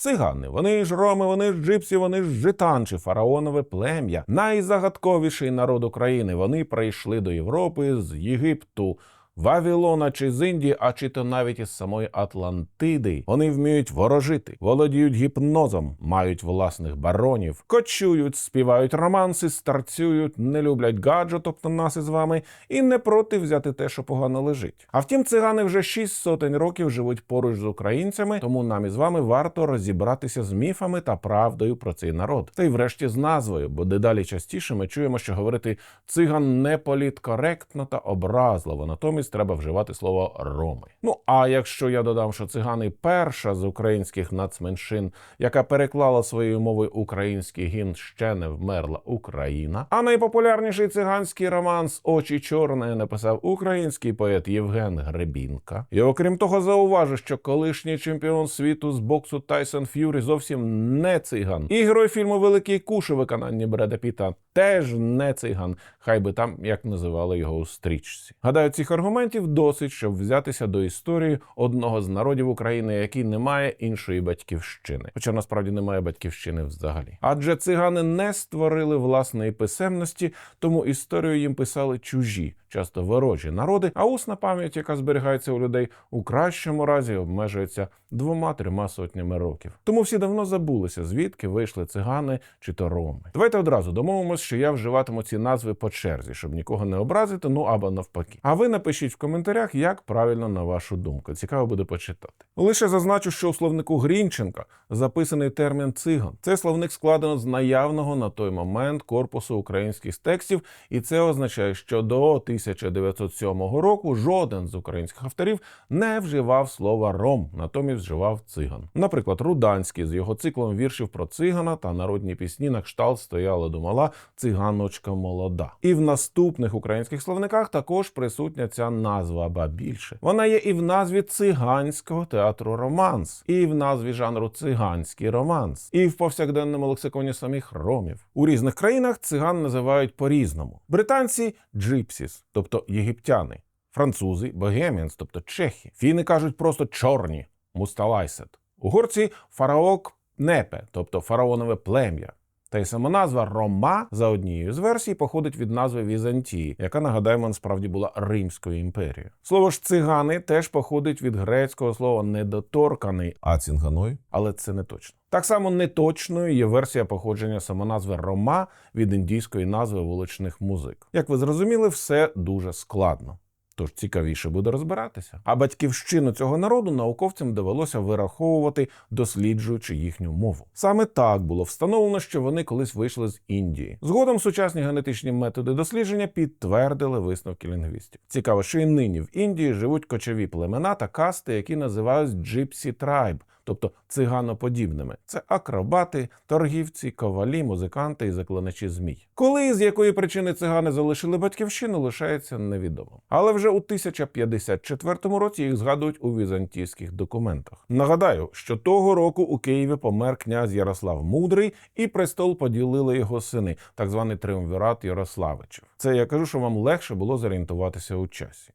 Цигани, вони ж роми, вони ж джипсі, вони ж житанчі, фараонове плем'я, найзагадковіший народ України. Вони прийшли до Європи з Єгипту. Вавилона чи з Індії, а чи то навіть із самої Атлантиди. Вони вміють ворожити, володіють гіпнозом, мають власних баронів, кочують, співають романси, старцюють, не люблять гаджет, тобто нас із вами, і не проти взяти те, що погано лежить. А втім, цигани вже шість сотень років живуть поруч з українцями, тому нам із вами варто розібратися з міфами та правдою про цей народ. Та й врешті з назвою, бо дедалі частіше ми чуємо, що говорити циган не політкоректно та образливо. Натомість треба вживати слово роми. Ну а якщо я додам, що цигани перша з українських нацменшин, яка переклала своєю мовою український гімн ще не вмерла Україна. А найпопулярніший циганський романс Очі чорне написав український поет Євген Гребінка. І окрім того, зауважу, що колишній чемпіон світу з боксу Тайсон Ф'юрі зовсім не циган. І герой фільму Великий куш у виконанні Бреда Піта теж не циган. Хай би там як називали його у стрічці. Гадаю, цих аргументів досить, щоб взятися до історії одного з народів України, який не має іншої батьківщини, хоча насправді немає батьківщини взагалі. Адже цигани не створили власної писемності, тому історію їм писали чужі, часто ворожі народи. А усна пам'ять, яка зберігається у людей, у кращому разі обмежується двома-трьома сотнями років. Тому всі давно забулися, звідки вийшли цигани чи то роми. Давайте одразу домовимося, що я вживатиму ці назви по черзі, щоб нікого не образити, ну або навпаки. А ви напишіть в коментарях, як правильно на вашу думку. Цікаво буде почитати. Лише зазначу, що у словнику Грінченка записаний термін циган. Це словник складено з наявного на той момент корпусу українських текстів, і це означає, що до 1907 року жоден з українських авторів не вживав слова ром, натомість вживав циган. Наприклад, Руданський з його циклом віршів про цигана та народні пісні на кшталт стояла до мала циганочка молода. І в наступних українських словниках також присутня ця назва, ба більше. Вона є і в назві циганського театру романс, і в назві жанру циганський романс, і в повсякденному лексиконі самих ромів. У різних країнах циган називають по-різному. Британці джипсіс, тобто єгиптяни, французи богеміанс, тобто чехи. Фіни кажуть просто чорні мусталайсет. Угорці фараок непе, тобто фараонове плем'я. Та й сама назва Рома за однією з версій походить від назви Візантії, яка нагадаємо насправді була Римською імперією. Слово ж цигани теж походить від грецького слова недоторканий, а цинганой, але це не точно. Так само неточною є версія походження самоназви Рома від індійської назви вуличних музик. Як ви зрозуміли, все дуже складно. Тож цікавіше буде розбиратися. А батьківщину цього народу науковцям довелося вираховувати, досліджуючи їхню мову. Саме так було встановлено, що вони колись вийшли з Індії. Згодом сучасні генетичні методи дослідження підтвердили висновки лінгвістів. Цікаво, що і нині в Індії живуть кочові племена та касти, які називають Gypsy Tribe, тобто циганоподібними. Це акробати, торгівці, ковалі, музиканти і заклиначі змій. Коли і з якої причини цигани залишили батьківщину, лишається невідомо. Але вже у 1054 році їх згадують у візантійських документах. Нагадаю, що того року у Києві помер князь Ярослав Мудрий, і престол поділили його сини, так званий триумвірат Ярославичів. Це я кажу, що вам легше було зорієнтуватися у часі.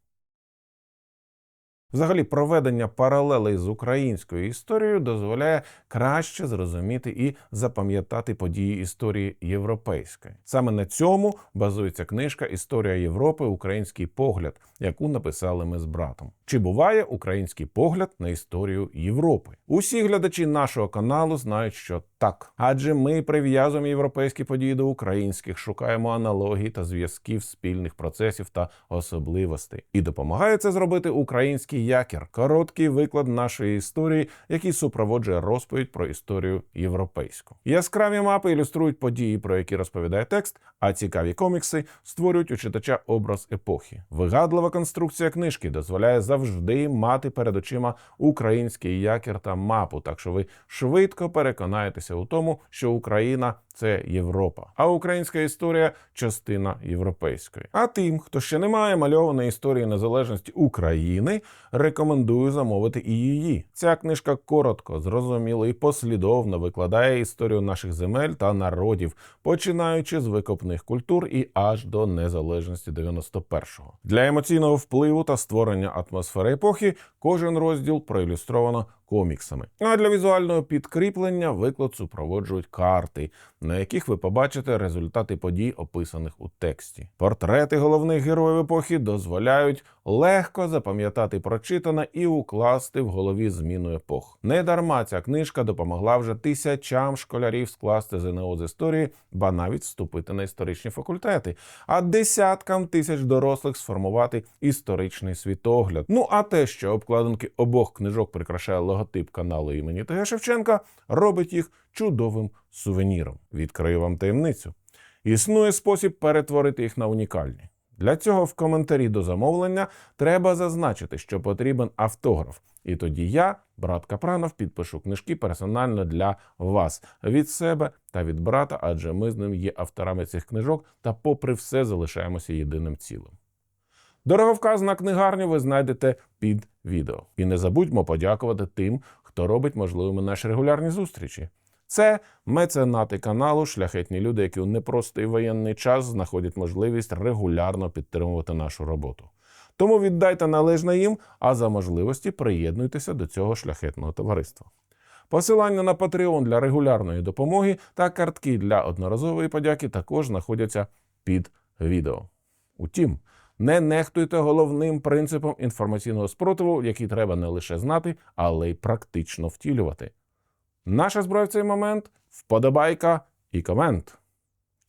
Взагалі, проведення паралелей з українською історією дозволяє краще зрозуміти і запам'ятати події історії європейської. Саме на цьому базується книжка Історія Європи Український погляд, яку написали ми з братом. Чи буває український погляд на історію Європи? Усі глядачі нашого каналу знають, що так, адже ми прив'язуємо європейські події до українських, шукаємо аналогії та зв'язків спільних процесів та особливостей. І допомагає це зробити якір, короткий виклад нашої історії, який супроводжує розповідь про історію європейську. Яскраві мапи ілюструють події, про які розповідає текст, а цікаві комікси створюють у читача образ епохи. Вигадлива конструкція книжки дозволяє завжди мати перед очима український якір та мапу, так що ви швидко переконаєтеся у тому, що Україна це Європа, а українська історія частина європейської. А тим, хто ще не має мальованої історії незалежності України, рекомендую замовити і її. Ця книжка коротко, зрозуміло і послідовно викладає історію наших земель та народів, починаючи з викопних культур і аж до незалежності 91-го. Для емоційного впливу та створення атмосфери епохи кожен розділ проілюстровано коміксами. А для візуального підкріплення виклад супроводжують карти, на яких ви побачите результати подій, описаних у тексті. Портрети головних героїв епохи дозволяють легко запам'ятати прочитане і укласти в голові зміну епох. Недарма ця книжка допомогла вже тисячам школярів скласти ЗНО з історії, ба навіть вступити на історичні факультети, а десяткам тисяч дорослих сформувати історичний світогляд. Ну а те, що обкладинки обох книжок прикрашає логотип каналу імені ТГ Шевченка, робить їх чудовим сувеніром. Відкрию вам таємницю. Існує спосіб перетворити їх на унікальні. Для цього в коментарі до замовлення треба зазначити, що потрібен автограф. І тоді я, брат Капранов, підпишу книжки персонально для вас від себе та від брата, адже ми з ним є авторами цих книжок та, попри все, залишаємося єдиним цілим. Дороговказ на книгарню ви знайдете під відео. І не забудьмо подякувати тим, хто робить можливими наші регулярні зустрічі. Це меценати каналу, шляхетні люди, які у непростий воєнний час знаходять можливість регулярно підтримувати нашу роботу. Тому віддайте належне їм, а за можливості приєднуйтеся до цього шляхетного товариства. Посилання на Patreon для регулярної допомоги та картки для одноразової подяки також знаходяться під відео. Утім, не нехтуйте головним принципом інформаційного спротиву, який треба не лише знати, але й практично втілювати. Наша зброя в цей момент вподобайка і комент.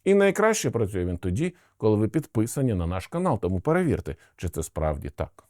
І найкраще працює він тоді, коли ви підписані на наш канал, тому перевірте, чи це справді так.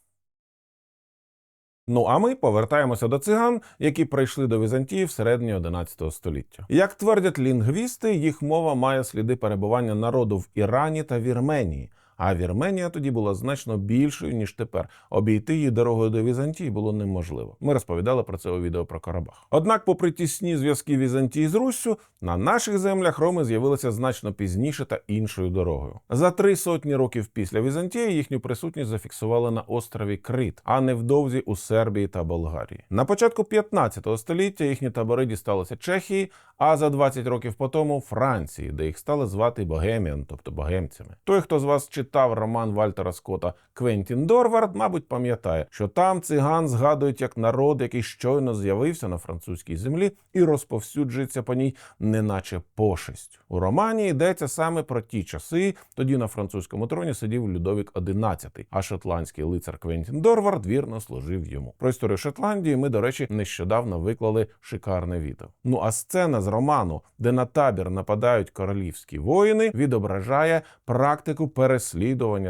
Ну а ми повертаємося до циган, які прийшли до Візантії в середині 11 століття. Як твердять лінгвісти, їх мова має сліди перебування народу в Ірані та Вірменії. А Вірменія тоді була значно більшою ніж тепер. Обійти її дорогою до Візантії було неможливо. Ми розповідали про це у відео про Карабах. Однак, попри тісні зв'язки Візантії з Руссю, на наших землях роми з'явилися значно пізніше та іншою дорогою. За три сотні років після Візантії їхню присутність зафіксували на острові Крит, а невдовзі у Сербії та Болгарії. На початку 15 століття їхні табори дісталися Чехії, а за 20 років по тому Франції, де їх стали звати Богеміан, тобто богемцями. Той, хто з вас читав роман Вальтера Скотта Квентін Дорвард, мабуть, пам'ятає, що там циган згадують як народ, який щойно з'явився на французькій землі і розповсюджується по ній, неначе пошесть. У романі йдеться саме про ті часи. Тоді на французькому троні сидів Людовік XI, а шотландський лицар Квентін Дорвард вірно служив йому. Про історію Шотландії ми, до речі, нещодавно виклали шикарне відео. Ну а сцена з роману, де на табір нападають королівські воїни, відображає практику переслідування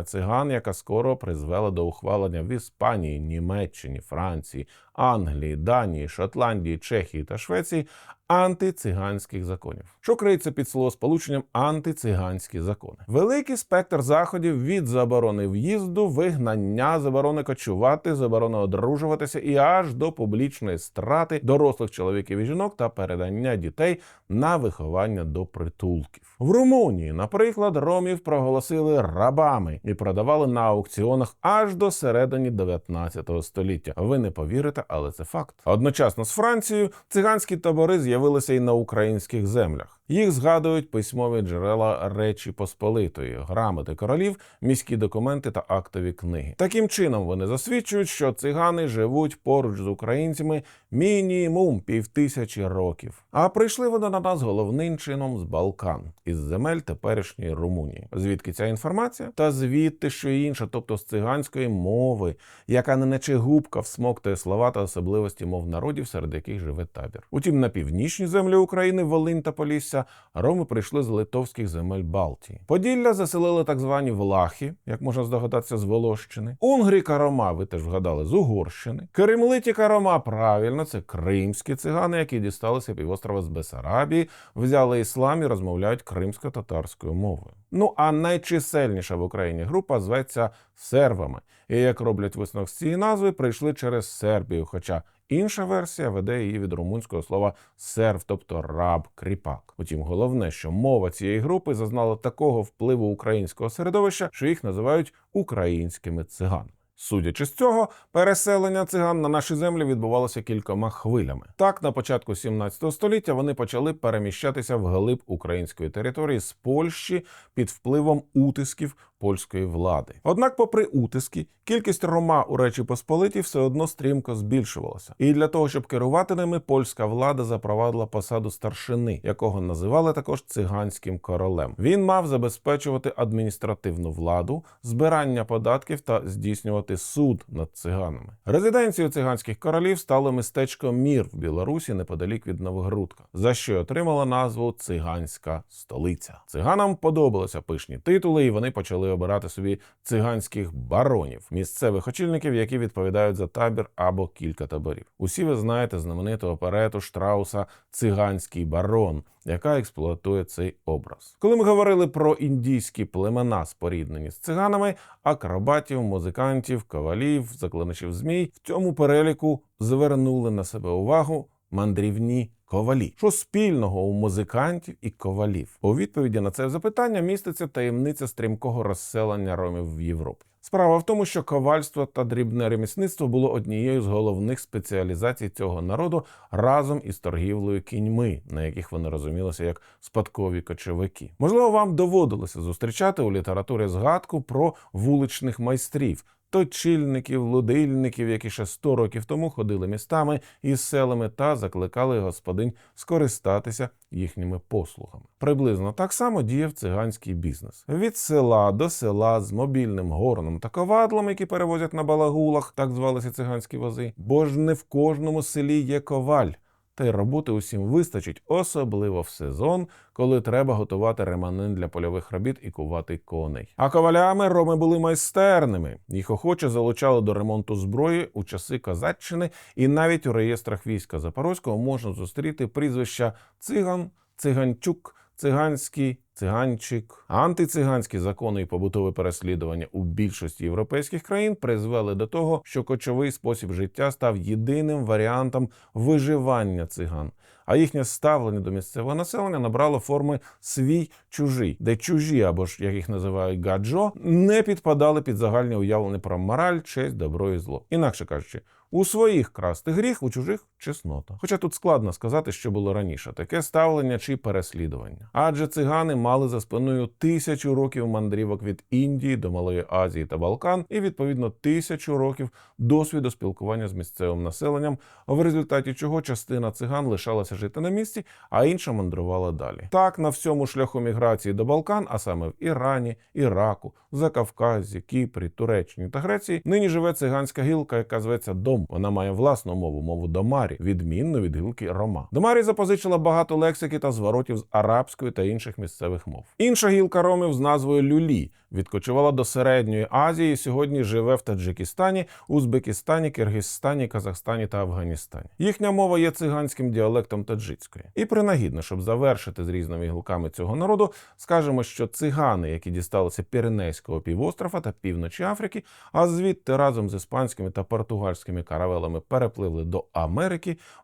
циган, яка скоро призвела до ухвалення в Іспанії, Німеччині, Франції, Англії, Данії, Шотландії, Чехії та Швеції антициганських законів, що криється під словосполученням антициганські закони. Великий спектр заходів від заборони в'їзду, вигнання, заборони кочувати, заборони одружуватися і аж до публічної страти дорослих чоловіків і жінок та передання дітей на виховання до притулків. В Румунії, наприклад, ромів проголосили рабами і продавали на аукціонах аж до середини 19 століття. Ви не повірите, але це факт. Одночасно з Францією циганські табори з'явилися і на українських землях. Їх згадують письмові джерела Речі Посполитої, грамоти королів, міські документи та актові книги. Таким чином вони засвідчують, що цигани живуть поруч з українцями мінімум півтисячі років. А прийшли вони на нас головним чином з Балкан із земель теперішньої Румунії. Звідки ця інформація? Та звідти, що інше, тобто з циганської мови, яка не наче губка всмоктує слова та особливості мов народів, серед яких живе табір. Утім, на північні землі України, Волинь та Полісся, роми прийшли з литовських земель Балтії. Поділля заселили так звані влахи, як можна здогадатися, з Волощини. Унгріка Рома, ви теж вгадали, з Угорщини. Кремлитіка Карома, правильно, це кримські цигани, які дісталися півострова з Бесарабії, взяли іслам і розмовляють кримсько-татарською мовою. Ну а найчисельніша в Україні група зветься сервами. І як роблять висновок з цієї назви, прийшли через Сербію. Хоча інша версія веде її від румунського слова серв, тобто раб, кріпак. Утім, головне, що мова цієї групи зазнала такого впливу українського середовища, що їх називають українськими циганами. Судячи з цього, переселення циган на наші землі відбувалося кількома хвилями. Так, на початку 17 століття вони почали переміщатися вглиб української території з Польщі під впливом утисків польської влади. Однак, попри утиски, кількість рома у Речі Посполитій все одно стрімко збільшувалася. І для того, щоб керувати ними, польська влада запровадила посаду старшини, якого називали також циганським королем. Він мав забезпечувати адміністративну владу, збирання податків та здійснювати суд над циганами. Резиденцією циганських королів стало містечко Мір в Білорусі неподалік від Новогрудка, за що й отримала назву Циганська столиця. Циганам подобалися пишні титули, і вони почали обирати собі циганських баронів, місцевих очільників, які відповідають за табір або кілька таборів. Усі ви знаєте знамениту оперету Штрауса Циганський барон. Яка експлуатує цей образ, коли ми говорили про індійські племена, споріднені з циганами, акробатів, музикантів, ковалів, заклиначів змій, в цьому переліку звернули на себе увагу мандрівні ковалі. Що спільного у музикантів і ковалів? У відповіді на це запитання міститься таємниця стрімкого розселення ромів в Європі. Справа в тому, що ковальство та дрібне ремісництво було однією з головних спеціалізацій цього народу разом із торгівлею кіньми, на яких вони розумілися як спадкові кочовики. Можливо, вам доводилося зустрічати у літературі згадку про вуличних майстрів. Точильників, лудильників, які ще 100 років тому ходили містами і селами та закликали господинь скористатися їхніми послугами. Приблизно так само діяв циганський бізнес від села до села з мобільним горном та ковадлом, які перевозять на балагулах, так звалися циганські вози. Бо ж не в кожному селі є коваль. Та й роботи усім вистачить, особливо в сезон, коли треба готувати реманин для польових робіт і кувати коней. А ковалями роми були майстерними. Їх охоче залучали до ремонту зброї у часи козаччини, і навіть у реєстрах війська Запорозького можна зустріти прізвища циган, циганчук, циганський. Циганчик, антициганські закони і побутове переслідування у більшості європейських країн призвели до того, що кочовий спосіб життя став єдиним варіантом виживання циган. А їхнє ставлення до місцевого населення набрало форми свій чужий, де чужі або ж як їх називають гаджо, не підпадали під загальне уявлення про мораль, честь, добро і зло. Інакше кажучи, у своїх красти гріх, у чужих чеснота. Хоча тут складно сказати, що було раніше таке ставлення чи переслідування. Адже цигани мали за спиною тисячу років мандрівок від Індії до Малої Азії та Балкан, і відповідно тисячу років досвіду спілкування з місцевим населенням, в результаті чого частина циган лишалася жити на місці, а інша мандрувала далі. Так на всьому шляху міграції до Балкан, а саме в Ірані, Іраку, Закавказі, Кіпрі, Туреччині та Греції, нині живе циганська гілка, яка зветься Дом. Вона має власну мову, мову Домарі, відмінну від гілки Рома. Домарі запозичила багато лексики та зворотів з арабської та інших місцевих мов. Інша гілка ромів з назвою Люлі відкочувала до середньої Азії. і Сьогодні живе в Таджикистані, Узбекистані, Киргизстані, Казахстані та Афганістані. Їхня мова є циганським діалектом таджицької. І принагідно, щоб завершити з різними гілками цього народу, скажемо, що цигани, які дісталися Піренейського півострова та півночі Африки, а звідти разом з іспанськими та португальськими каравелами перепливли до Америки,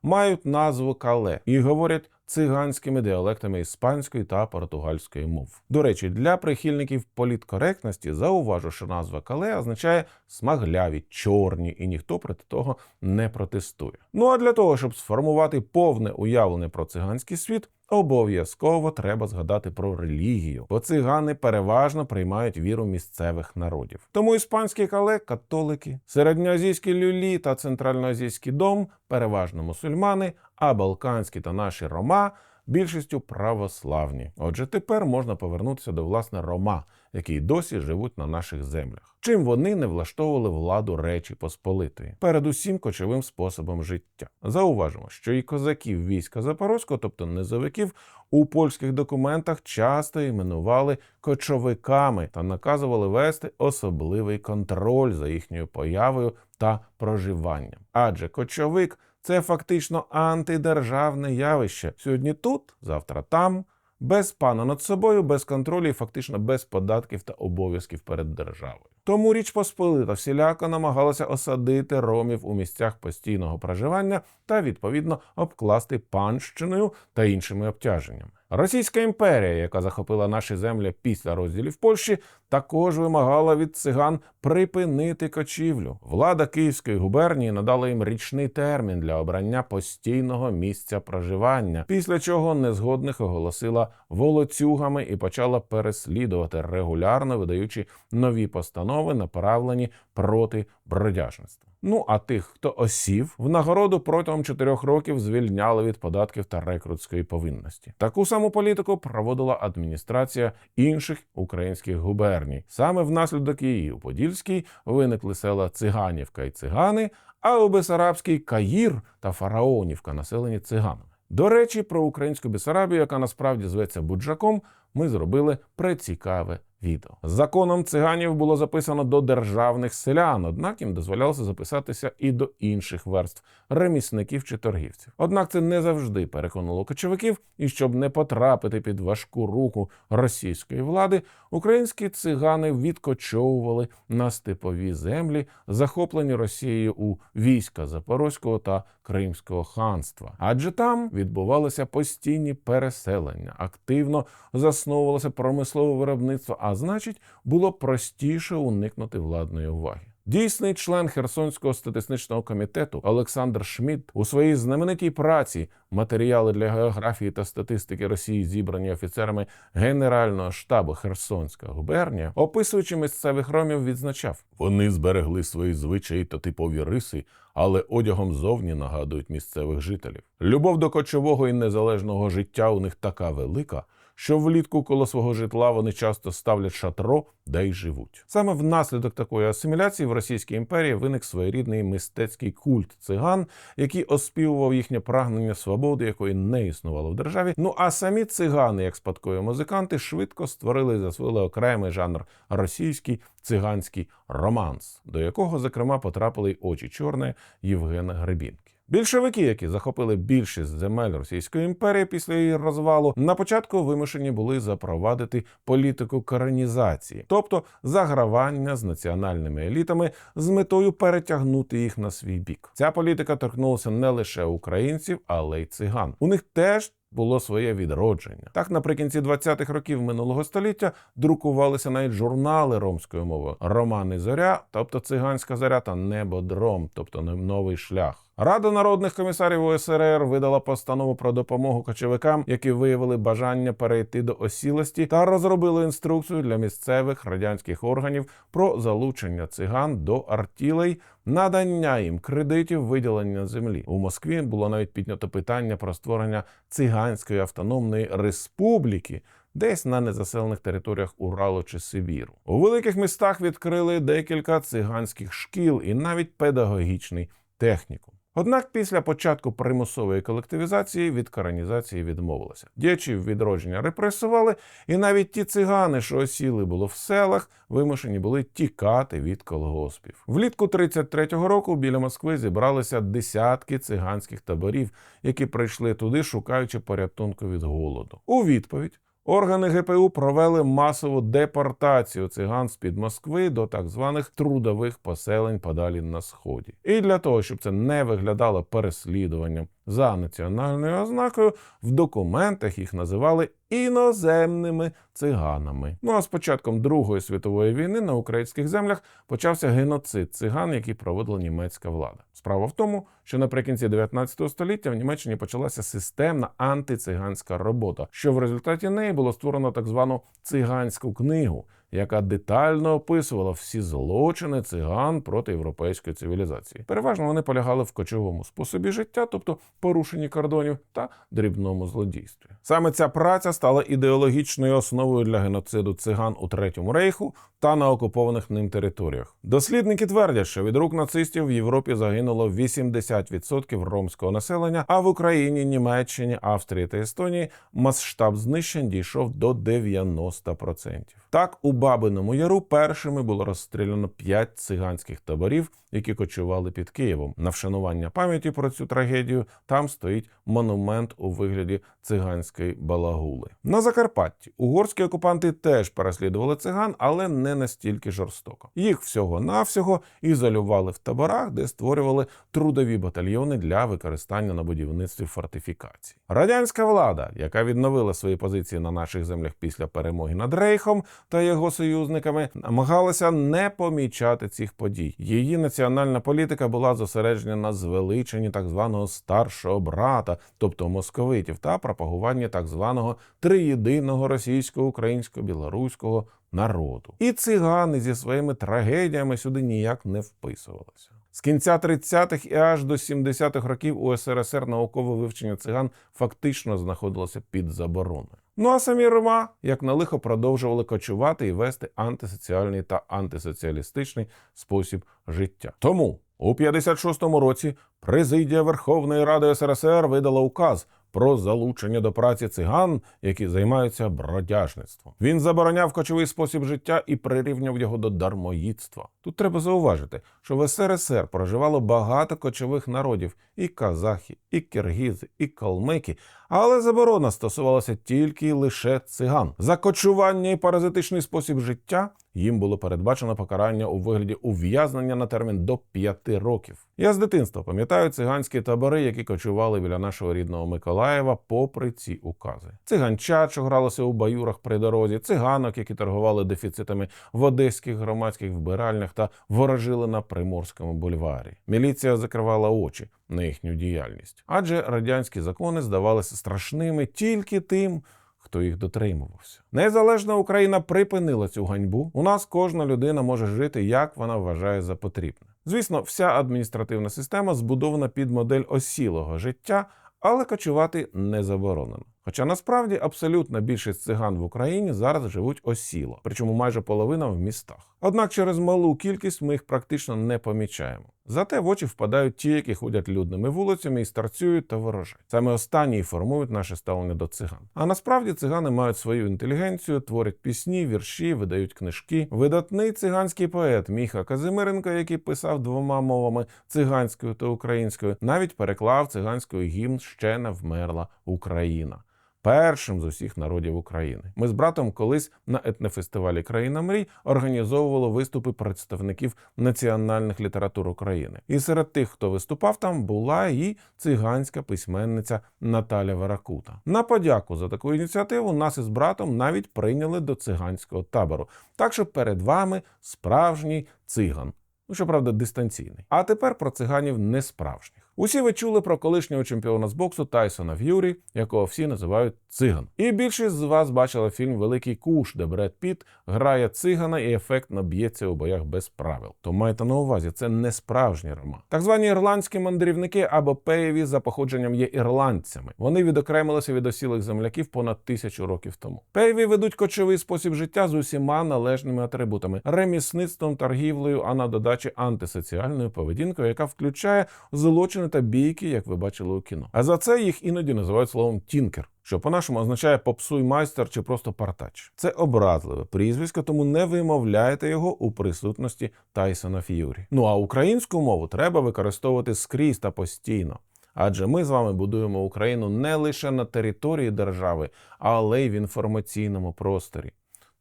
мають назву кале і говорять циганськими діалектами іспанської та португальської мов. До речі, для прихильників політкоректності зауважу, що назва кале означає смагляві, чорні, і ніхто проти того не протестує. Ну а для того, щоб сформувати повне уявлення про циганський світ. Обов'язково треба згадати про релігію, бо цигани переважно приймають віру місцевих народів. Тому іспанські кале католики, середньоазійські люлі та центральноазійський дом переважно мусульмани, а балканські та наші рома більшістю православні. Отже, тепер можна повернутися до власне рома, які досі живуть на наших землях. Чим вони не влаштовували владу Речі Посполитої, передусім кочовим способом життя. Зауважимо, що і козаків війська Запорозького, тобто низовиків, у польських документах часто іменували кочовиками та наказували вести особливий контроль за їхньою появою та проживанням. Адже кочовик це фактично антидержавне явище. Сьогодні тут, завтра там, без пана над собою, без контролю і фактично без податків та обов'язків перед державою. Тому Річ Посполита всіляко намагалася осадити ромів у місцях постійного проживання та відповідно обкласти панщиною та іншими обтяженнями. Російська імперія, яка захопила наші землі після розділів Польщі, також вимагала від циган припинити кочівлю. Влада Київської губернії надала їм річний термін для обрання постійного місця проживання, після чого незгодних оголосила волоцюгами і почала переслідувати регулярно видаючи нові постанови, направлені проти бродяжництва. Ну а тих, хто осів, в нагороду протягом чотирьох років звільняли від податків та рекрутської повинності. Таку саму політику проводила адміністрація інших українських губерній. Саме внаслідок її у Подільській виникли села Циганівка і Цигани, а у Бесарабській Каїр та Фараонівка, населені циганами. До речі, про українську Бесарабію, яка насправді зветься Буджаком, ми зробили прецікаве відео. Законом циганів було записано до державних селян, однак їм дозволялося записатися і до інших верств ремісників чи торгівців. Однак це не завжди переконало кочовиків, і щоб не потрапити під важку руку російської влади, українські цигани відкочовували на степові землі, захоплені Росією у війська Запорозького та Кримського ханства. Адже там відбувалися постійні переселення, активно засновувалося промислове виробництво, а значить, було простіше уникнути владної уваги. Дійсний член Херсонського статистичного комітету Олександр Шмідт у своїй знаменитій праці матеріали для географії та статистики Росії, зібрані офіцерами Генерального штабу Херсонська губернія, описуючи місцевих ромів, відзначав: вони зберегли свої звичаї та типові риси, але одягом зовні нагадують місцевих жителів. Любов до кочового і незалежного життя у них така велика що влітку коло свого житла вони часто ставлять шатро, де й живуть. Саме внаслідок такої асиміляції в Російській імперії виник своєрідний мистецький культ циган, який оспівував їхнє прагнення свободи, якої не існувало в державі. Ну а самі цигани, як спадкові музиканти, швидко створили і засвоїли окремий жанр російський циганський романс, до якого, зокрема, потрапили й очі чорне Євгена Гребінки. Більшовики, які захопили більшість земель Російської імперії після її розвалу, на початку вимушені були запровадити політику коронізації, тобто загравання з національними елітами з метою перетягнути їх на свій бік. Ця політика торкнулася не лише українців, але й циган. У них теж. Було своє відродження. Так, наприкінці 20-х років минулого століття друкувалися навіть журнали ромською мовою Романи Зоря, тобто циганська зоря та Небодром, тобто новий шлях. Рада народних комісарів УСРР видала постанову про допомогу кочовикам, які виявили бажання перейти до осілості, та розробили інструкцію для місцевих радянських органів про залучення циган до артілей, надання їм кредитів, виділення землі. У Москві було навіть піднято питання про створення циганської автономної республіки. Десь на незаселених територіях Уралу чи Сибіру у великих містах відкрили декілька циганських шкіл і навіть педагогічний технікум. Однак після початку примусової колективізації від коронізації відмовилися. Діячів відродження репресували, і навіть ті цигани, що осіли було в селах, вимушені були тікати від колгоспів. Влітку 33-го року біля Москви зібралися десятки циганських таборів, які прийшли туди, шукаючи порятунку від голоду. У відповідь. Органи ГПУ провели масову депортацію циган з під Москви до так званих трудових поселень подалі на сході. І для того, щоб це не виглядало переслідуванням за національною ознакою, в документах їх називали іноземними циганами. Ну а з початком Другої світової війни на українських землях почався геноцид циган, який проводила німецька влада. Справа в тому, що наприкінці 19 століття в Німеччині почалася системна антициганська робота, що в результаті неї було створено так звану циганську книгу яка детально описувала всі злочини циган проти європейської цивілізації. Переважно вони полягали в кочовому способі життя, тобто порушенні кордонів та дрібному злодійстві. Саме ця праця стала ідеологічною основою для геноциду циган у третьому рейху та на окупованих ним територіях. Дослідники твердять, що від рук нацистів в Європі загинуло 80% ромського населення, а в Україні, Німеччині, Австрії та Естонії масштаб знищень дійшов до 90%. Так, у Бабиному Яру першими було розстріляно 5 циганських таборів які кочували під Києвом. На вшанування пам'яті про цю трагедію там стоїть монумент у вигляді циганської балагули. На Закарпатті угорські окупанти теж переслідували циган, але не настільки жорстоко. Їх всього-навсього ізолювали в таборах, де створювали трудові батальйони для використання на будівництві фортифікацій. Радянська влада, яка відновила свої позиції на наших землях після перемоги над Рейхом та його союзниками, намагалася не помічати цих подій. Її національна політика була зосереджена на звеличенні так званого старшого брата, тобто московитів, та пропагуванні так званого триєдиного російсько-українсько-білоруського народу. І цигани зі своїми трагедіями сюди ніяк не вписувалися. З кінця 30-х і аж до 70-х років у СРСР наукове вивчення циган фактично знаходилося під забороною. Ну а самі Рома, як на лихо, продовжували кочувати і вести антисоціальний та антисоціалістичний спосіб життя. Тому у 56-му році президія Верховної Ради СРСР видала указ про залучення до праці циган, які займаються бродяжництвом. Він забороняв кочовий спосіб життя і прирівняв його до дармоїдства. Тут треба зауважити, що в СРСР проживало багато кочових народів: і казахи, і киргізи, і калмики. Але заборона стосувалася тільки лише циган. За кочування і паразитичний спосіб життя їм було передбачено покарання у вигляді ув'язнення на термін до п'яти років. Я з дитинства пам'ятаю циганські табори, які кочували біля нашого рідного Миколаєва, попри ці укази. Циганчат, що гралося у баюрах при дорозі, циганок, які торгували дефіцитами в одеських громадських вбиральнях та ворожили на приморському бульварі. Міліція закривала очі на їхню діяльність, адже радянські закони здавалися страшними тільки тим. Хто їх дотримувався, незалежна Україна припинила цю ганьбу. У нас кожна людина може жити, як вона вважає за потрібне. Звісно, вся адміністративна система збудована під модель осілого життя, але кочувати не заборонено. Хоча насправді абсолютна більшість циган в Україні зараз живуть осіло, причому майже половина в містах. Однак через малу кількість ми їх практично не помічаємо. Зате в очі впадають ті, які ходять людними вулицями і старцюють та ворожать. Саме останні і формують наше ставлення до циган. А насправді цигани мають свою інтелігенцію, творять пісні, вірші, видають книжки. Видатний циганський поет Міха Казимиренко, який писав двома мовами циганською та українською, навіть переклав циганською гімн Ще не вмерла Україна. Першим з усіх народів України. Ми з братом колись на етнофестивалі Країна мрій організовували виступи представників національних літератур України. І серед тих, хто виступав там, була і циганська письменниця Наталя Варакута. На подяку за таку ініціативу нас із братом навіть прийняли до циганського табору. Так що перед вами справжній циган. Ну, щоправда, дистанційний. А тепер про циганів несправжніх. Усі ви чули про колишнього чемпіона з боксу Тайсона Ф'юрі, якого всі називають циган. І більшість з вас бачила фільм Великий Куш, де Бред Піт грає цигана і ефектно б'ється у боях без правил. То майте на увазі, це не справжній роман. Так звані ірландські мандрівники або пеєві за походженням є ірландцями. Вони відокремилися від осілих земляків понад тисячу років тому. Пеєві ведуть кочовий спосіб життя з усіма належними атрибутами: ремісництвом, торгівлею, а на додачі антисоціальною поведінкою, яка включає злочини та бійки, як ви бачили у кіно. А за це їх іноді називають словом тінкер. Що по-нашому означає попсуй майстер чи просто партач. Це образливе прізвисько, тому не вимовляйте його у присутності Тайсона Ф'юрі. Ну а українську мову треба використовувати скрізь та постійно. Адже ми з вами будуємо Україну не лише на території держави, але й в інформаційному просторі.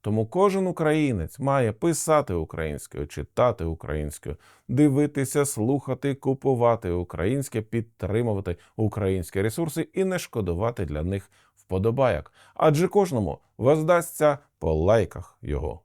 Тому кожен українець має писати українською, читати українською, дивитися, слухати, купувати українське, підтримувати українські ресурси і не шкодувати для них вподобаяк. Адже кожному воздасться по лайках його.